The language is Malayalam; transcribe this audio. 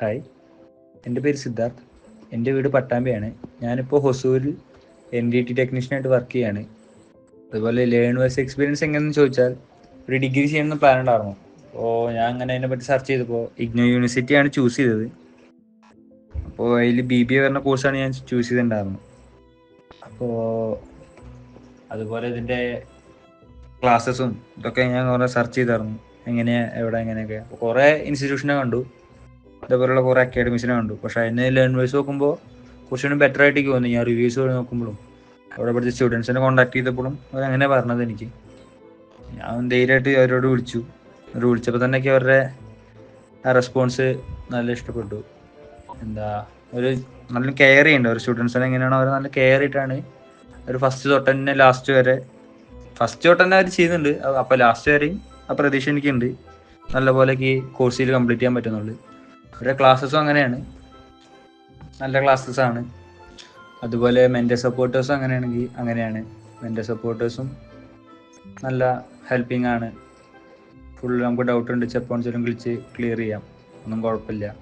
ഹായ്. എന്റെ പേര് സിദ്ധാർത്ഥ്. എന്റെ വീട് പട്ടാമ്പിയാണ്. ഞാനിപ്പോൾ ഹൊസൂരിൽ എൻ ഡി ടി ടെക്നീഷ്യനായിട്ട് വർക്ക് ചെയ്യാണ്. അതുപോലെ ലേണേഴ്സ് എക്സ്പീരിയൻസ് എങ്ങനെയെന്ന് ചോദിച്ചാൽ ഒരു ഡിഗ്രി ചെയ്യണമെന്ന് പ്ലാൻ ഉണ്ടായിരുന്നു. അപ്പോൾ ഞാൻ അങ്ങനെ അതിനെപ്പറ്റി സെർച്ച് ചെയ്തപ്പോൾ ഇഗ്നോ യൂണിവേഴ്സിറ്റിയാണ് ചൂസ് ചെയ്തത്. അപ്പോൾ അതിൽ ബി ബി എ പറഞ്ഞ കോഴ്സാണ് ഞാൻ ചൂസ് ചെയ്തിട്ടുണ്ടായിരുന്നത്. അപ്പോൾ അതുപോലെ ഇതിന്റെ ക്ലാസ്സസും ഇതൊക്കെ ഞാൻ കുറേ സെർച്ച് ചെയ്തായിരുന്നു എങ്ങനെയാണ് എവിടെ എങ്ങനെയൊക്കെ. കുറേ ഇൻസ്റ്റിറ്റ്യൂഷനെ കണ്ടു. ഇതേപോലുള്ള കുറെ അക്കാഡമീസിനെ കണ്ടു. പക്ഷെ അതിന് ലേൺ വൈസ് നോക്കുമ്പോൾ കുറച്ചുകൂടി ബെറ്റർ ആയിട്ട് എനിക്ക് തോന്നി. ഞാൻ റിവ്യൂസ് വഴി നോക്കുമ്പോഴും അവിടെ പഠിച്ച സ്റ്റുഡൻസിനെ കോൺടാക്ട് ചെയ്തപ്പോഴും അവരങ്ങനെ പറഞ്ഞത് എനിക്ക്. ഞാൻ ധൈര്യമായിട്ട് അവരോട് വിളിച്ചു. അവർ വിളിച്ചപ്പോൾ തന്നെ അവരുടെ റെസ്പോൺസ് നല്ല ഇഷ്ടപ്പെട്ടു. എന്താ ഒരു നല്ല കെയർ ചെയ്യുന്നുണ്ട്. അവർ സ്റ്റുഡൻസിനെ എങ്ങനെയാണോ അവർ നല്ല കെയർ ചെയ്തിട്ടാണ് ഒരു ഫസ്റ്റ് തൊട്ട് തന്നെ ലാസ്റ്റ് വരെ ഫസ്റ്റ് തൊട്ട് തന്നെ അവർ ചെയ്യുന്നുണ്ട്. അപ്പോൾ ലാസ്റ്റ് വരെയും ആ പ്രതീക്ഷ എനിക്കുണ്ട്. നല്ലപോലെ ഈ കോഴ്സിൽ കംപ്ലീറ്റ് ചെയ്യാൻ പറ്റുന്നുള്ളൂ. അവരുടെ ക്ലാസ്സസും അങ്ങനെയാണ്. നല്ല ക്ലാസ്സസ് ആണ്. അതുപോലെ മെന്റൽ സപ്പോർട്ടേഴ്സും അങ്ങനെയാണെങ്കിൽ അങ്ങനെയാണ്. മെന്റൽ സപ്പോർട്ടേഴ്സും നല്ല ഹെൽപ്പിംഗ് ആണ്. ഫുൾ നമുക്ക് ഡൗട്ട് ഉണ്ട്. ചെപ്പോൺസിലും വിളിച്ച് ക്ലിയർ ചെയ്യാം. ഒന്നും കുഴപ്പമില്ല.